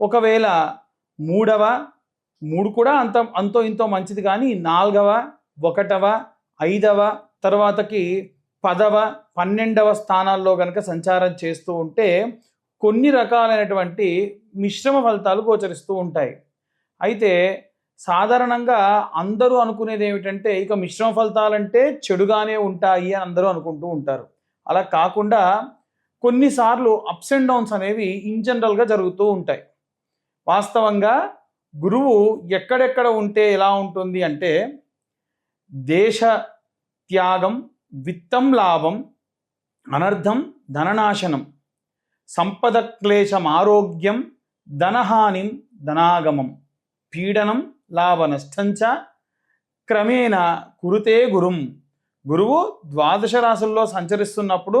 ఒకవేళ మూడవ మూడు కూడా అంత అంతో ఇంతో మంచిది కానీ నాలుగవ ఒకటవ ఐదవ తర్వాతకి పదవ పన్నెండవ స్థానాల్లో కనుక సంచారం చేస్తూ ఉంటే కొన్ని రకాలైనటువంటి మిశ్రమ ఫలితాలు గోచరిస్తూ ఉంటాయి. అయితే సాధారణంగా అందరూ అనుకునేది ఏమిటంటే ఇక మిశ్రమ ఫలితాలంటే చెడుగానే ఉంటాయి అని అందరూ అనుకుంటూ ఉంటారు. అలా కాకుండా కొన్నిసార్లు అప్స్ అండ్ డౌన్స్ అనేవి ఇన్ జనరల్గా జరుగుతూ ఉంటాయి. వాస్తవంగా గురువు ఎక్కడెక్కడ ఉంటే ఎలా ఉంటుంది అంటే దేశ త్యాగం విత్తం లాభం అనర్థం ధననాశనం సంపద క్లేశం ఆరోగ్యం ధనహానిం ధనాగమం పీడనం లాభ నష్టంచ క్రమేణ కురుతే గురుం. గురువు ద్వాదశ రాశుల్లో సంచరిస్తున్నప్పుడు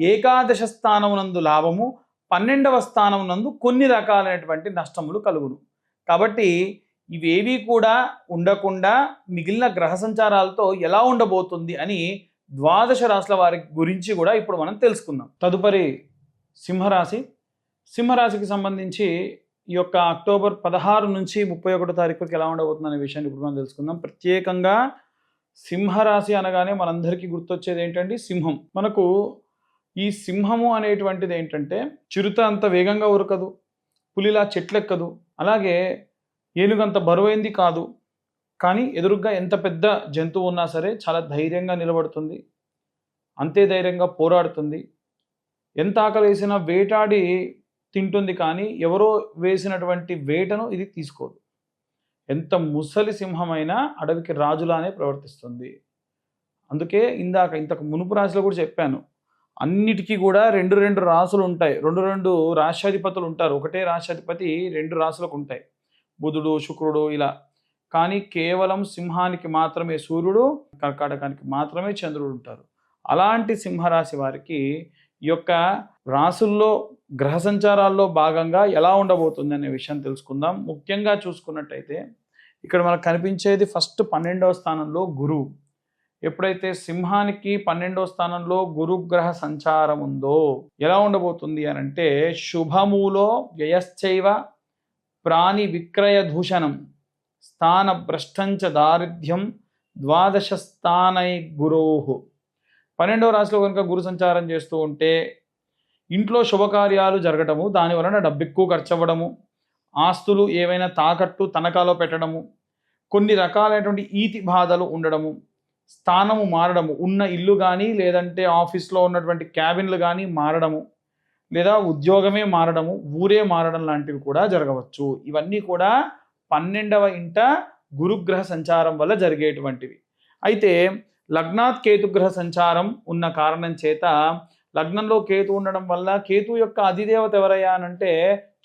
ఏకాదశ స్థానమునందు లాభము పన్నెండవ స్థానమునందు కొన్ని రకాలైనటువంటి నష్టములు కలుగును. కాబట్టి ఇవేవి కూడా ఉండకుండా మిగిలిన గ్రహ సంచారాలతో ఎలా ఉండబోతుంది అని ద్వాదశ రాశుల వారి గురించి కూడా ఇప్పుడు మనం తెలుసుకుందాం. తదుపరి సింహరాశి. సింహరాశికి సంబంధించి ఈ యొక్క అక్టోబర్ పదహారు నుంచి ముప్పై ఒకటో తారీఖుకి ఎలా ఉండబోతుంది అనే విషయాన్ని ఇప్పుడు మనం తెలుసుకుందాం. ప్రత్యేకంగా సింహరాశి అనగానే మనందరికీ గుర్తొచ్చేది ఏంటంటే సింహం. మనకు ఈ సింహము అనేటువంటిది ఏంటంటే చిరుత అంత వేగంగా ఉరకదు పులిలా చెట్లెక్కదు అలాగే ఏనుగంత బరువైంది కాదు. కానీ ఎదురుగ్గా ఎంత పెద్ద జంతువు ఉన్నా సరే చాలా ధైర్యంగా నిలబడుతుంది అంతే ధైర్యంగా పోరాడుతుంది. ఎంత ఆకలి వేసినా వేటాడి తింటుంది కానీ ఎవరో వేసినటువంటి వేటను ఇది తీసుకోదు. ఎంత ముసలి సింహమైనా అడవికి రాజులానే ప్రవర్తిస్తుంది. అందుకే ఇందాక ఇంతకు మునుపు రాశిలో కూడా చెప్పాను అన్నిటికీ కూడా రెండు రెండు రాసులు ఉంటాయి. రెండు రెండు రాష్ట్రాధిపతులు ఉంటారు. ఒకటే రాష్ట్రాధిపతి రెండు రాసులకు ఉంటాయి. బుధుడు శుక్రుడు ఇలా. కానీ కేవలం సింహానికి మాత్రమే సూర్యుడు కర్కాటకానికి మాత్రమే చంద్రుడు ఉంటారు. అలాంటి సింహరాశి వారికి ఈ యొక్క రాసుల్లో గ్రహ సంచారాల్లో భాగంగా ఎలా ఉండబోతుంది అనే విషయం తెలుసుకుందాం. ముఖ్యంగా చూసుకున్నట్టయితే ఇక్కడ మనకు కనిపించేది ఫస్ట్ పన్నెండవ స్థానంలో గురువు. ఎప్పుడైతే సింహానికి పన్నెండవ స్థానంలో గురుగ్రహ సంచారం ఉందో ఎలా ఉండబోతుంది అని అంటే శుభములో వ్యయశ్చైవ ప్రాణి విక్రయ దూషణం స్థాన భ్రష్టంచ దారిద్ర్యం ద్వాదశ స్థానై గురోహు. పన్నెండవ రాశిలో కనుక గురు సంచారం చేస్తూ ఉంటే ఇంట్లో శుభకార్యాలు జరగటము దాని వలన డబ్బు ఎక్కువ ఖర్చు అవ్వడము ఆస్తులు ఏవైనా తాకట్టు తనఖాలో పెట్టడము కొన్ని రకాలైనటువంటి ఈతి బాధలు ఉండడము స్థానము మారడము. ఉన్న ఇల్లు కానీ లేదంటే ఆఫీస్లో ఉన్నటువంటి క్యాబిన్లు కానీ మారడము లేదా ఉద్యోగమే మారడము ఊరే మారడం లాంటివి కూడా జరగవచ్చు. ఇవన్నీ కూడా పన్నెండవ ఇంట గురుగ్రహ సంచారం వల్ల జరిగేటువంటివి. అయితే లగ్నాత్ కేతుగ్రహ సంచారం ఉన్న కారణం చేత లగ్నంలో కేతు ఉండడం వల్ల కేతు యొక్క అధిదేవత ఎవరయ్యా అనంటే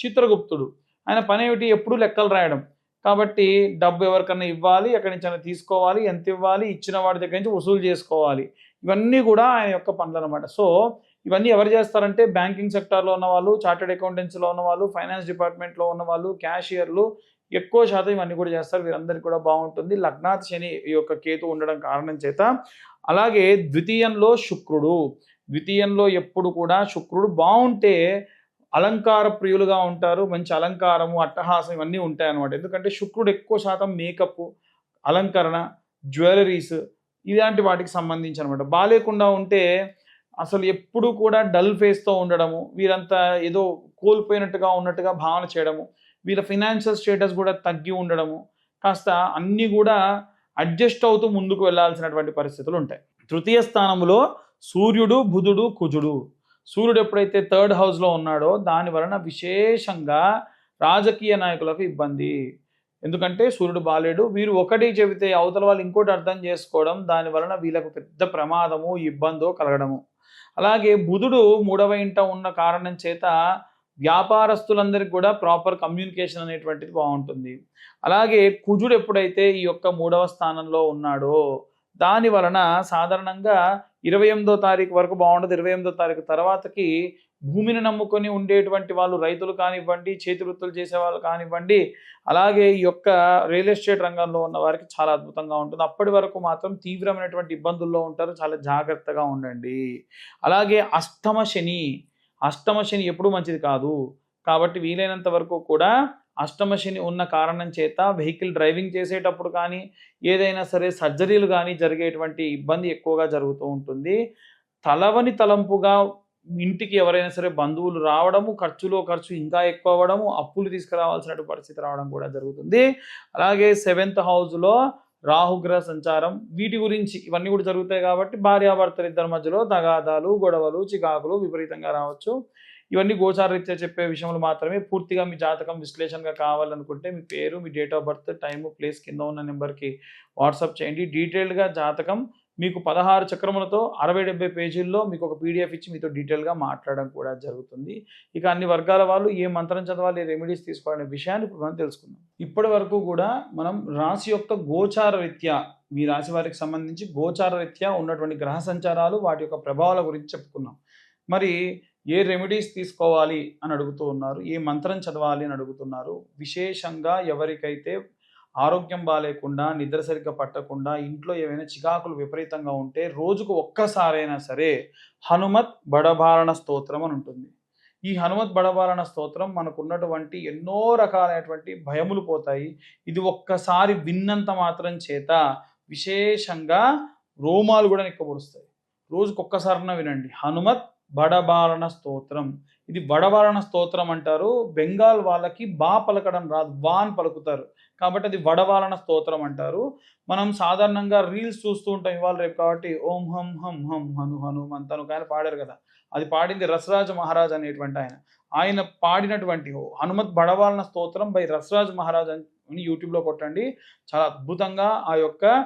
చిత్రగుప్తుడు. ఆయన పని ఏమిటి ఎప్పుడు లెక్కలు రాయడం. కాబట్టి డబ్బు ఎవరికన్నా ఇవ్వాలి ఎక్కడి నుంచి తీసుకోవాలి ఎంత ఇవ్వాలి ఇచ్చిన వాడి దగ్గర నుంచి వసూలు చేసుకోవాలి. ఇవన్నీ కూడా ఆయన యొక్క పనులు అనమాట సో ఇవన్నీ ఎవరు చేస్తారంటే బ్యాంకింగ్ సెక్టార్లో ఉన్న వాళ్ళు చార్టెడ్ అకౌంటెన్సీలో ఉన్న వాళ్ళు ఫైనాన్స్ డిపార్ట్మెంట్లో ఉన్న వాళ్ళు క్యాషియర్లు ఎక్కువ శాతం ఇవన్నీ కూడా చేస్తారు. వీరందరికీ కూడా బాగుంటుంది. లగ్నాథ్ శని ఈ యొక్క కేతు ఉండడం కారణం చేత. అలాగే ద్వితీయంలో శుక్రుడు. ద్వితీయంలో ఎప్పుడు కూడా శుక్రుడు బాగుంటే అలంకార ప్రియులుగా ఉంటారు మంచి అలంకారము అట్టహాసం ఇవన్నీ ఉంటాయి అన్నమాట ఎందుకంటే శుక్రుడు ఎక్కువ శాతం మేకప్ అలంకరణ జ్యువెలరీస్ ఇలాంటి వాటికి సంబంధించి అనమాట బాగాలేకుండా ఉంటే అసలు ఎప్పుడూ కూడా డల్ ఫేస్తో ఉండడము వీరంతా ఏదో కోల్పోయినట్టుగా ఉన్నట్టుగా భావన చేయడము వీళ్ళ ఫినాన్షియల్ స్టేటస్ కూడా తగ్గి ఉండడము కాస్త అన్నీ కూడా అడ్జస్ట్ అవుతూ ముందుకు వెళ్ళాల్సినటువంటి పరిస్థితులు ఉంటాయి. తృతీయ స్థానంలో సూర్యుడు బుధుడు కుజుడు. సూర్యుడు ఎప్పుడైతే థర్డ్ హౌస్లో ఉన్నాడో దాని వలన విశేషంగా రాజకీయ నాయకులకు ఇబ్బంది. ఎందుకంటే సూర్యుడు బాలేడు. వీరు ఒకటి చెబితే అవతల వాళ్ళు ఇంకోటి అర్థం చేసుకోవడం దాని వలన వీళ్ళకు పెద్ద ప్రమాదము ఇబ్బందో కలగడము. అలాగే బుధుడు మూడవ ఇంట ఉన్న కారణం చేత వ్యాపారస్తులందరికీ కూడా ప్రాపర్ కమ్యూనికేషన్ అనేటువంటిది బాగుంటుంది. అలాగే కుజుడు ఎప్పుడైతే ఈ యొక్క మూడవ స్థానంలో ఉన్నాడో దాని వలన సాధారణంగా ఇరవై ఎనిమిదో తారీఖు వరకు బాగుండదు. ఇరవై ఎనిమిదో తారీఖు తర్వాతకి భూమిని నమ్ముకొని ఉండేటువంటి వాళ్ళు రైతులు కానివ్వండి చేతి వృత్తులు చేసే వాళ్ళు కానివ్వండి అలాగే ఈ యొక్క రియల్ ఎస్టేట్ రంగంలో ఉన్న వారికి చాలా అద్భుతంగా ఉంటుంది. అప్పటి వరకు మాత్రం తీవ్రమైనటువంటి ఇబ్బందుల్లో ఉంటారు. చాలా జాగ్రత్తగా ఉండండి. అలాగే అష్టమ శని అష్టమ శని ఎప్పుడూ మంచిది కాదు. కాబట్టి వీలైనంత వరకు కూడా అష్టమ శని ఉన్న కారణం చేత వెహికల్ డ్రైవింగ్ చేసేటప్పుడు కానీ ఏదైనా సరే సర్జరీలు కానీ జరిగేటువంటి ఇబ్బంది ఎక్కువగా జరుగుతూ ఉంటుంది. తలవని తలంపుగా ఇంటికి ఎవరైనా సరే బంధువులు రావడము ఖర్చులో ఖర్చు ఇంకా ఎక్కువ అవ్వడము అప్పులు తీసుకురావాల్సిన పరిస్థితి రావడం కూడా జరుగుతుంది. అలాగే సెవెంత్ హౌస్లో రాహుగ్రహ సంచారం వీటి గురించి ఇవన్నీ కూడా జరుగుతాయి కాబట్టి భార్యాభర్తలు ఇద్దరి మధ్యలో తగాదాలు గొడవలు చికాకులు విపరీతంగా రావచ్చు. ఇవన్నీ గోచారరీత్యా చెప్పే విషయంలో మాత్రమే. పూర్తిగా మీ జాతకం విశ్లేషణగా కావాలనుకుంటే మీ పేరు మీ date of birth time place కింద ఉన్న నెంబర్కి వాట్సాప్ చేయండి. డీటెయిల్డ్గా జాతకం మీకు పదహారు చక్రములతో అరవై డెబ్బై పేజీల్లో మీకు ఒక పీడిఎఫ్ ఇచ్చి మీతో డీటెయిల్గా మాట్లాడడం కూడా జరుగుతుంది. ఇక అన్ని వర్గాల వాళ్ళు ఏ మంత్రం చదవాలి ఏ రెమెడీస్ తీసుకోవాలనే విషయాన్ని ఇప్పుడు మనం తెలుసుకుందాం. ఇప్పటి వరకు కూడా మనం రాశి యొక్క గోచార రీత్యా మీ రాశి వారికి సంబంధించి గోచార రీత్యా ఉన్నటువంటి గ్రహ సంచారాలు వాటి యొక్క ప్రభావాల గురించి చెప్పుకున్నాం. మరి ఏ రెమెడీస్ తీసుకోవాలి అని అడుగుతూ ఉన్నారు? ఏ మంత్రం చదవాలి అని అడుగుతున్నారు? విశేషంగా ఎవరికైతే ఆరోగ్యం బాగాలేకుండా నిద్ర సరిగ్గా పట్టకుండా ఇంట్లో ఏవైనా చికాకులు విపరీతంగా ఉంటే రోజుకు ఒక్కసారైనా సరే హనుమత్ బడబారణ స్తోత్రం అని ఉంటుంది. ఈ హనుమత్ బడబారణ స్తోత్రం మనకున్నటువంటి ఎన్నో రకాలైనటువంటి భయములు పోతాయి. ఇది ఒక్కసారి విన్నంత మాత్రం చేత విశేషంగా రోమాలు కూడా నిక్కబొడుస్తాయి. రోజుకు ఒక్కసారిన వినండి. హనుమత్ బడబారణ స్తోత్రం. ఇది బడబారణ స్తోత్రం అంటారు. బెంగాల్ వాళ్ళకి బా పలకడం రాదు బా అని పలుకుతారు. కాబట్టి అది వడవాలన స్తోత్రం అంటారు. మనం సాధారణంగా రీల్స్ చూస్తూ ఉంటాం ఇవాళ రేపు కాబట్టి ఓం హం హం హం హను హనుమంత్ అని ఒక ఆయన పాడారు కదా. అది పాడింది రసరాజ మహారాజ్ అనేటువంటి ఆయన. ఆయన పాడినటువంటి హనుమత్ బడవాలన స్తోత్రం బై రసరాజ్ మహారాజ్ అని యూట్యూబ్లో కొట్టండి. చాలా అద్భుతంగా ఆ యొక్క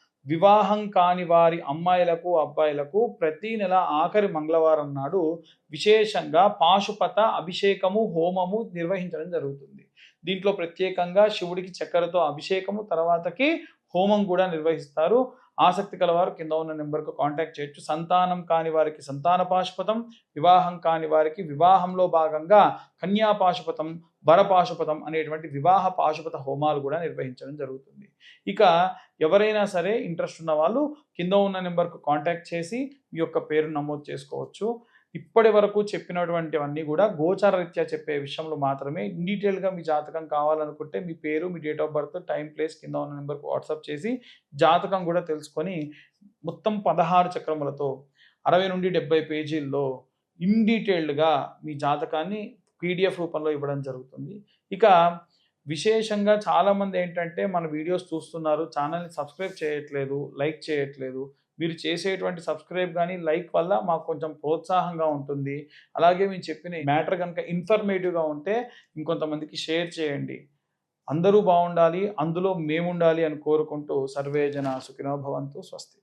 వివాహం కాని వారి అమ్మాయిలకు అబ్బాయిలకు ప్రతి నెల ఆఖరి మంగళవారం నాడు విశేషంగా పాశుపత అభిషేకము హోమము నిర్వహించడం జరుగుతుంది. దీంట్లో ప్రత్యేకంగా శివుడికి చక్కెరతో అభిషేకము తర్వాతకి హోమం కూడా నిర్వహిస్తారు. ఆసక్తి కలవారు కింద ఉన్న నెంబర్కు కాంటాక్ట్ చేయొచ్చు. సంతానం కాని వారికి సంతాన పాశుపతం వివాహం కాని వారికి వివాహంలో భాగంగా కన్యా పాశుపతం వరపాశుపతం అనేటువంటి వివాహ పాశుపత హోమాలు కూడా నిర్వహించడం జరుగుతుంది. ఇక ఎవరైనా సరే ఇంట్రెస్ట్ ఉన్న వాళ్ళు కింద ఉన్న నెంబర్కు కాంటాక్ట్ చేసి మీ యొక్క పేరు నమోదు చేసుకోవచ్చు. ఇప్పటి వరకు చెప్పినటువంటివన్నీ కూడా గోచారరీత్యా చెప్పే విషయంలో మాత్రమే. డీటెయిల్గా మీ జాతకం కావాలనుకుంటే మీ పేరు మీ date of birth time place కింద ఉన్న నెంబర్కి వాట్సాప్ చేసి జాతకం కూడా తెలుసుకొని మొత్తం పదహారు చక్రములతో అరవై నుండి డెబ్బై పేజీల్లో ఇన్ డీటెయిల్డ్గా మీ జాతకాన్ని పీడిఎఫ్ రూపంలో ఇవ్వడం జరుగుతుంది. ఇక విశేషంగా చాలామంది ఏంటంటే మన వీడియోస్ చూస్తున్నారు ఛానల్ని సబ్స్క్రైబ్ చేయట్లేదు లైక్ చేయట్లేదు మీరు చేసేటువంటి సబ్స్క్రైబ్ కానీ లైక్ వల్ల మాకు కొంచెం ప్రోత్సాహంగా ఉంటుంది. అలాగే మేము చెప్పిన మ్యాటర్ కనుక ఇన్ఫర్మేటివ్గా ఉంటే ఇంకొంతమందికి షేర్ చేయండి. అందరూ బాగుండాలి అందులో మేము ఉండాలి అని కోరుకుంటూ సర్వే జన సుఖినో భవంతు స్వస్తి.